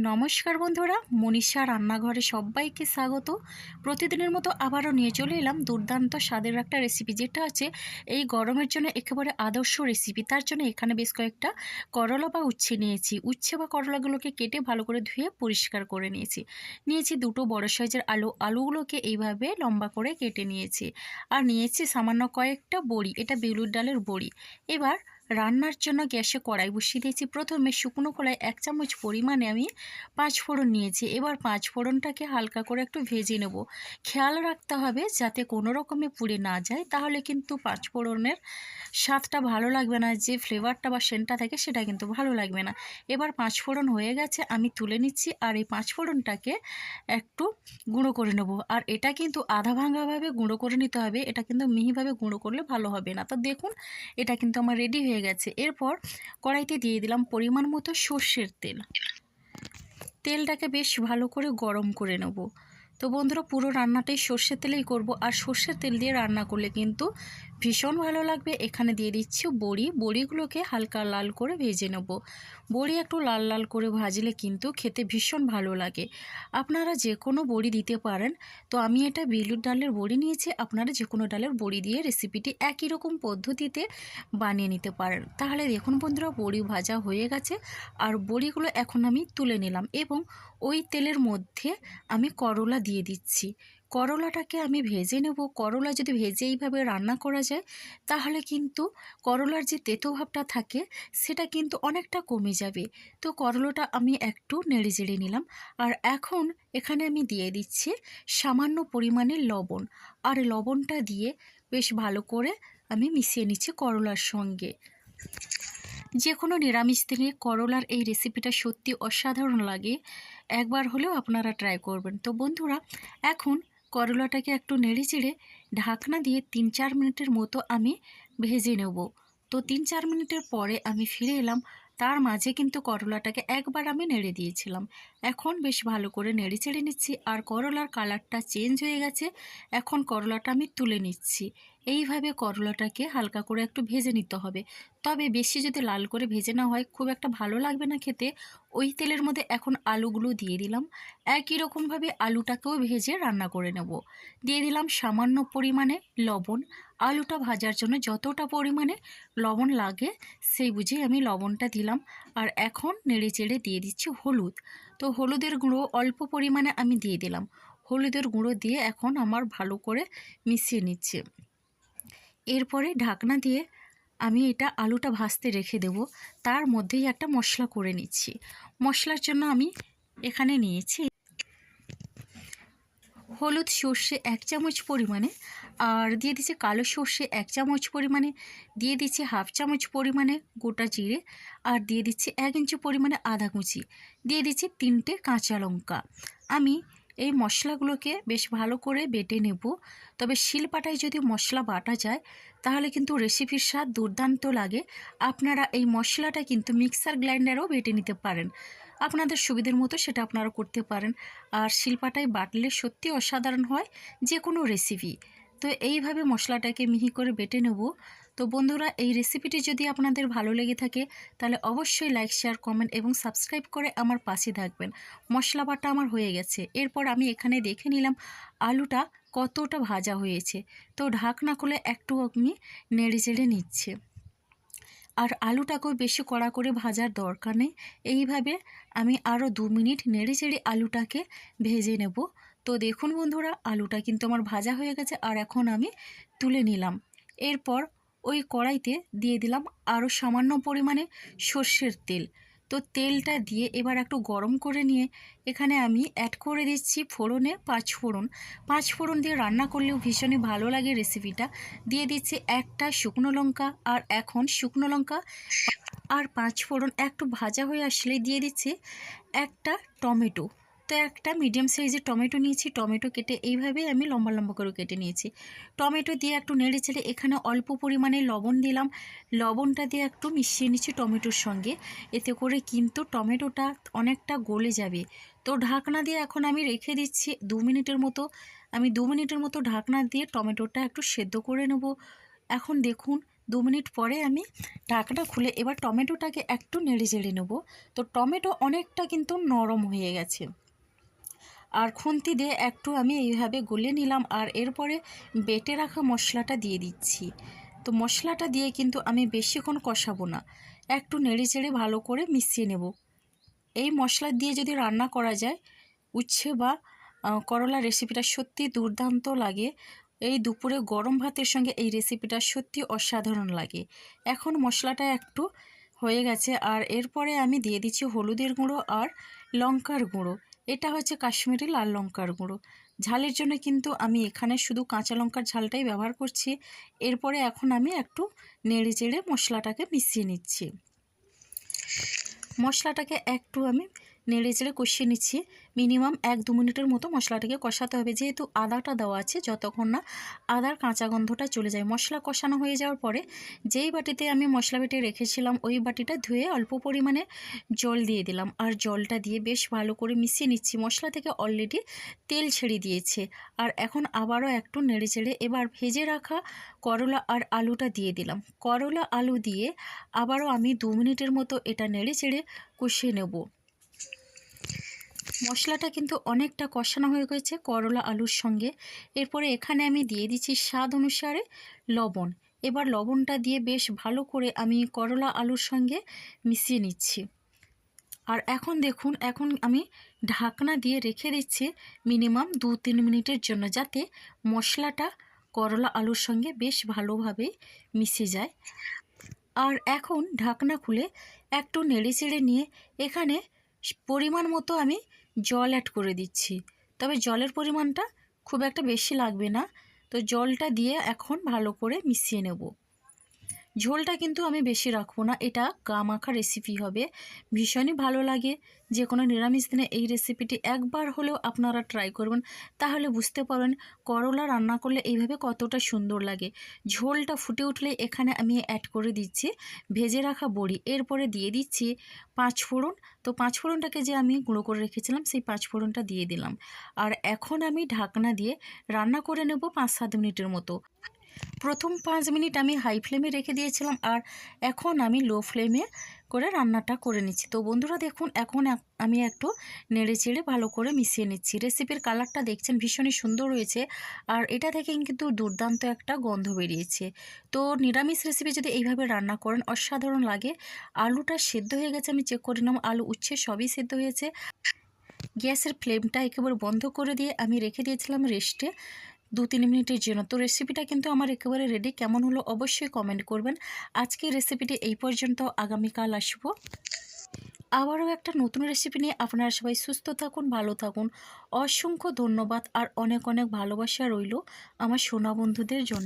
নমস্কার বন্ধুরা, মনীষা রান্নাঘরে সবাইকে স্বাগত। প্রতিদিনের মতো আবারও নিয়ে চলে এলাম দুর্দান্ত স্বাদের একটা রেসিপি যেটা আছে এই গরমের জন্য একেবারে আদর্শ রেসিপি তার জন্য এখানে বেশ কয়েকটা করলা বা উচ্ছে নিয়েছি। উচ্ছে বা করলাগুলোকে কেটে ভালো করে ধুয়ে পরিষ্কার করে নিয়েছি। নিয়েছি দুটো বড় সাইজের আলু। আলুগুলোকে এইভাবে লম্বা করে কেটে নিয়েছি। আর নিয়েছি সামান্য কয়েকটা বড়ি, এটা বেলুর ডালের বড়ি। এবার রান্নার জন্য গ্যাসে কড়াই বসিয়ে দিয়েছি। প্রথমে শুকনো কড়াই এক চামচ পরিমাণে আমি পাঁচ ফোড়ন নিয়েছি। এবার পাঁচ ফোড়নটাকে হালকা করে একটু ভেজে নেব। খেয়াল রাখতে হবে যাতে কোনো রকমে পুড়ে না যায়, তাহলে কিন্তু পাঁচ ফোড়নের স্বাদটা ভালো লাগবে না, যে ফ্লেভারটা বা সেন্টটা থাকে সেটা কিন্তু ভালো লাগবে না। এবার পাঁচ ফোড়ন হয়ে গেছে, আমি তুলে নিচ্ছি আর এই পাঁচ ফোড়নটাকে একটু গুঁড়ো করে নেব। আর এটা কিন্তু আধা ভাঙাভাবে গুঁড়ো করে নিতে হবে, এটা কিন্তু মিহিভাবে গুঁড়ো করলে ভালো হবে না। তো দেখুন, এটা কিন্তু আমার রেডি হয়ে গেছে। এরপর কড়াইতে দিয়ে দিলাম পরিমাণ মতো সর্ষের তেল। তেলটাকে বেশ ভালো করে গরম করে নেব। তো বন্ধুরা, পুরো রান্নাটাই সর্ষের তেলেই করব। আর সর্ষের তেল দিয়ে রান্না করলে কিন্তু ভীষণ ভালো লাগবে। এখানে দিয়ে দিচ্ছি বড়ি। বড়িগুলোকে হালকা লাল করে ভেজে নেব। বড়ি একটু লাল লাল করে ভাজলে কিন্তু খেতে ভীষণ ভালো লাগে। আপনারা যে কোনো বড়ি দিতে পারেন। তো আমি এটা বিলুর ডালের বড়ি নিয়েছি। আপনারা যে কোনো ডালের বড়ি দিয়ে রেসিপিটি একই রকম পদ্ধতিতে বানিয়ে নিতে পারেন। তাহলে দেখুন বন্ধুরা, বড়ি ভাজা হয়ে গেছে। আর বড়িগুলো এখন আমি তুলে নিলাম এবং ওই তেলের মধ্যে আমি করলা দিয়ে দিচ্ছি। করলাটাকে আমি ভেজে নেব। করলা যদি ভেজে এইভাবে রান্না করা যায়, তাহলে কিন্তু করলার যে তেতো ভাবটা থাকে, সেটা কিন্তু অনেকটা কমে যাবে। তো করলাটা আমি একটু নেড়ে জেড়ে নিলাম। আর এখন এখানে আমি দিয়ে দিচ্ছি সামান্য পরিমাণে লবণ। আর লবণটা দিয়ে বেশ ভালো করে আমি মিশিয়ে নিচ্ছি করলার সঙ্গে। যে কোনো নিরামিষ দিনে করলার এই রেসিপিটা সত্যি অসাধারণ লাগে। একবার হলেও আপনারা ট্রাই করবেন। তো বন্ধুরা, এখন করলাটাকে একটু নেড়ে চেড়ে ঢাকনা দিয়ে তিন চার মিনিটের মতো আমি ভেজে নেব। তো তিন চার মিনিটের পরে আমি ফিরে এলাম। তার মাঝে কিন্তু করলাটাকে একবার আমি নেড়ে দিয়েছিলাম। এখন বেশ ভালো করে নেড়ে চেড়ে নিচ্ছি আর করলার কালারটা চেঞ্জ হয়ে গেছে। এখন করলাটা আমি তুলে নিচ্ছি। এইভাবে করলাটাকে হালকা করে একটু ভেজে নিতে হবে। তবে বেশি যদি লাল করে ভেজে না হয়, খুব একটা ভালো লাগবে না খেতে। ওই তেলের মধ্যে এখন আলুগুলো দিয়ে দিলাম। একই রকমভাবে আলুটাকেও ভেজে রান্না করে নেব। দিয়ে দিলাম সামান্য পরিমাণে লবণ। আলুটা ভাজার জন্য যতটা পরিমাণে লবণ লাগে, সেই বুঝে আমি লবণটা দিলাম। আর এখন নেড়ে চেড়ে দিয়ে দিচ্ছি হলুদ। তো হলুদের গুঁড়ো অল্প পরিমাণে আমি দিয়ে দিলাম। হলুদের গুঁড়ো দিয়ে এখন আমার ভালো করে মিশিয়ে নিচ্ছে। এরপরে ঢাকনা দিয়ে আমি এটা আলুটা ভাজতে রেখে দেব। তার মধ্যেই একটা মশলা করে নিচ্ছি। মশলার জন্য আমি এখানে নিয়েছি হলুদ সর্ষে এক চামচ পরিমাণে আর দিয়ে দিচ্ছি কালো সর্ষে এক চামচ পরিমাণে, দিয়ে দিচ্ছি হাফ চামচ পরিমাণে গোটা জিরে আর দিয়ে দিচ্ছি এক ইঞ্চি পরিমাণে আদা কুচি, দিয়ে দিচ্ছি তিনটে কাঁচা লঙ্কা। আমি এই মশলাগুলোকে বেশ ভালো করে বেটে নেব। তবে শিলপাটায় যদি মশলা বাটা যায়, তাহলে কিন্তু রেসিপির স্বাদ দুর্দান্ত লাগে। আপনারা এই মশলাটা কিন্তু মিক্সার গ্রাইন্ডারেও বেটে নিতে পারেন। আপনাদের সুবিধের মতো সেটা আপনারা করতে পারেন। আর শিলপাটায় বাটলে সত্যি অসাধারণ হয় যে কোনো রেসিপি তো এইভাবে মশলাটাকে মিহি করে বেটে নেব। তো বন্ধুরা, এই রেসিপিটি যদি আপনাদের ভালো লেগে থাকে, তাহলে অবশ্যই লাইক শেয়ার কমেন্ট এবং সাবস্ক্রাইব করে আমার পাশে থাকবেন। মশলা বাটা আমার হয়ে গেছে। এরপর আমি এখানে দেখে নিলাম আলুটা কতটা ভাজা হয়েছে। তো ঢাকনা খুলে একটু আমি নেড়ে চেড়ে নিচ্ছে। আর আলুটাকেও বেশি কড়া করে ভাজার দরকার নেই। এইভাবে আমি আরও দু মিনিট নেড়ে চেড়ে আলুটাকে ভেজে নেব। তো দেখুন বন্ধুরা, আলুটা কিন্তু আমার ভাজা হয়ে গেছে। আর এখন আমি তুলে নিলাম। এরপর ওই কড়াইতে দিয়ে দিলাম আরও সামান্য পরিমাণে সর্ষের তেল। তো তেলটা দিয়ে এবার একটু গরম করে নিয়ে এখানে আমি অ্যাড করে দিচ্ছি ফোড়নে পাঁচ ফোড়ন। পাঁচ ফোড়ন দিয়ে রান্না করলেও ভীষণই ভালো লাগে রেসিপিটা দিয়ে দিচ্ছি একটা শুকনো লঙ্কা আর এখন শুকনো লঙ্কা আর পাঁচ ফোড়ন একটু ভাজা হয়ে আসলে দিয়ে দিচ্ছি একটা টমেটো। তো একটা মিডিয়াম সাইজের টমেটো নিয়েছি। টমেটো কেটে এইভাবেই আমি লম্বা লম্বা করে কেটে নিয়েছি। টমেটো দিয়ে একটু নেড়ে চেড়ে এখানে অল্প পরিমাণে লবণ দিলাম। লবণটা দিয়ে একটু মিশিয়ে নিচ্ছি টমেটোর সঙ্গে। এতে করে কিন্তু টমেটোটা অনেকটা গলে যাবে। তো ঢাকনা দিয়ে এখন আমি রেখে দিচ্ছি দু মিনিটের মতো। আমি দু মিনিটের মতো ঢাকনা দিয়ে টমেটোটা একটু সেদ্ধ করে নেব। এখন দেখুন, দু মিনিট পরে আমি ঢাকনা খুলে এবার টমেটোটাকে একটু নেড়ে চেড়ে নেব। তো টমেটো অনেকটা কিন্তু নরম হয়ে গেছে। আর খুন্তি দিয়ে একটু আমি এইভাবে গলে নিলাম আর এরপরে বেটে রাখা মশলাটা দিয়ে দিচ্ছি। তো মশলাটা দিয়ে কিন্তু আমি বেশিক্ষণ কষাবো না। একটু নেড়ে চেড়ে ভালো করে মিশিয়ে নেব। এই মশলা দিয়ে যদি রান্না করা যায়, উচ্ছে বা করলা রেসিপিটা সত্যি দুর্দান্ত লাগে। এই দুপুরে গরম ভাতের সঙ্গে এই রেসিপিটা সত্যি অসাধারণ লাগে। এখন মশলাটা একটু হয়ে গেছে আর এরপরে আমি দিয়ে দিচ্ছি হলুদের গুঁড়ো আর লঙ্কার গুঁড়ো। এটা হচ্ছে কাশ্মীরি লাল লঙ্কার গুঁড়ো। ঝালের জন্য কিন্তু আমি এখানে শুধু কাঁচা লঙ্কার ঝালটাই ব্যবহার করছি। এরপরে এখন আমি একটু নেড়ে চেড়ে মশলাটাকে মিশিয়ে নিচ্ছি। মশলাটাকে একটু আমি নেড়ে চেড়ে কষিয়ে নিচ্ছি। মিনিমাম এক দু মিনিটের মতো মশলাটাকে কষাতে হবে। যেহেতু আদাটা দেওয়া আছে, যতক্ষণ না আদার কাঁচা গন্ধটা চলে যায়। মশলা কষানো হয়ে যাওয়ার পরে যেই বাটিতে আমি মশলা বেটে রেখেছিলাম, ওই বাটিটা ধুয়ে অল্প পরিমাণে জল দিয়ে দিলাম। আর জলটা দিয়ে বেশ ভালো করে মিশিয়ে নিচ্ছি। মশলা থেকে অলরেডি তেল ছেড়ে দিয়েছে। আর এখন আবারও একটু নেড়ে চেড়ে এবার ভেজে রাখা করলা আর আলুটা দিয়ে দিলাম। করলা আলু দিয়ে আবারও আমি দু মিনিটের মতো এটা নেড়ে চেড়ে কষিয়ে নেব। মশলাটা কিন্তু অনেকটা কষানো হয়ে গেছে করলা আলুর সঙ্গে। এরপরে এখানে আমি দিয়ে দিচ্ছি স্বাদ অনুসারে লবণ। এবার লবণটা দিয়ে বেশ ভালো করে আমি করলা আলুর সঙ্গে মিশিয়ে নিচ্ছি। আর এখন দেখুন, এখন আমি ঢাকনা দিয়ে রেখে দিচ্ছি মিনিমাম দু তিন মিনিটের জন্য যাতে মশলাটা করলা আলুর সঙ্গে বেশ ভালোভাবে মিশে যায়। আর এখন ঢাকনা খুলে একটু নেড়ে চেড়ে নিয়ে এখানে পরিমাণ মতো আমি জল অ্যাড করে দিচ্ছি। তবে জলের পরিমাণটা খুব একটা বেশি লাগবে না। তো জলটা দিয়ে এখন ভালো করে মিশিয়ে নেব। ঝোলটা কিন্তু আমি বেশি রাখব না। এটা গা মাখা রেসিপি হবে। ভীষণই ভালো লাগে। যে কোনো নিরামিষ দিনে এই রেসিপিটি একবার হলেও আপনারা ট্রাই করবেন। তাহলে বুঝতে পারবেন করলা রান্না করলে এইভাবে কতটা সুন্দর লাগে। ঝোলটা ফুটে উঠলে এখানে আমি অ্যাড করে দিচ্ছি ভেজে রাখা বড়ি। এরপরে দিয়ে দিচ্ছি পাঁচ ফোড়ন। তো পাঁচ ফোড়নটাকে যে আমি গুঁড়ো করে রেখেছিলাম, সেই পাঁচ ফোড়নটা দিয়ে দিলাম। আর এখন আমি ঢাকনা দিয়ে রান্না করে নেব পাঁচ সাত মিনিটের মতো। প্রথম পাঁচ মিনিট আমি হাই ফ্লেমে রেখে দিয়েছিলাম আর এখন আমি লো ফ্লেমে করে রান্নাটা করে নিচ্ছি। তো বন্ধুরা দেখুন, এখন আমি একটু নেড়ে চেড়ে ভালো করে মিশিয়ে নিচ্ছি। রেসিপির কালারটা দেখছেন ভীষণই সুন্দর হয়েছে আর এটা থেকে কিন্তু দুর্দান্ত একটা গন্ধ বেরিয়েছে। তো নিরামিষ রেসিপি যদি এইভাবে রান্না করেন, অসাধারণ লাগে। আলুটা সেদ্ধ হয়ে গেছে, আমি চেক করে নিলাম, আলু উচ্ছে সবই সেদ্ধ হয়েছে। গ্যাসের ফ্লেমটা একেবারে বন্ধ করে দিয়ে আমি রেখে দিয়েছিলাম রেস্টে দু তিন মিনিটের জন্য। তো রেসিপিটা কিন্তু আমার একেবারে রেডি কেমন হলো অবশ্যই কমেন্ট করবেন। আজকে রেসিপিটি এই পর্যন্ত। আগামীকাল আসব। আবারও একটা নতুন রেসিপি নিয়ে আপনারা সবাই সুস্থ থাকুন, ভালো থাকুন। অসংখ্য ধন্যবাদ। আর অনেক অনেক ভালোবাসা রইল আমার সোনা বন্ধুদের জন্য।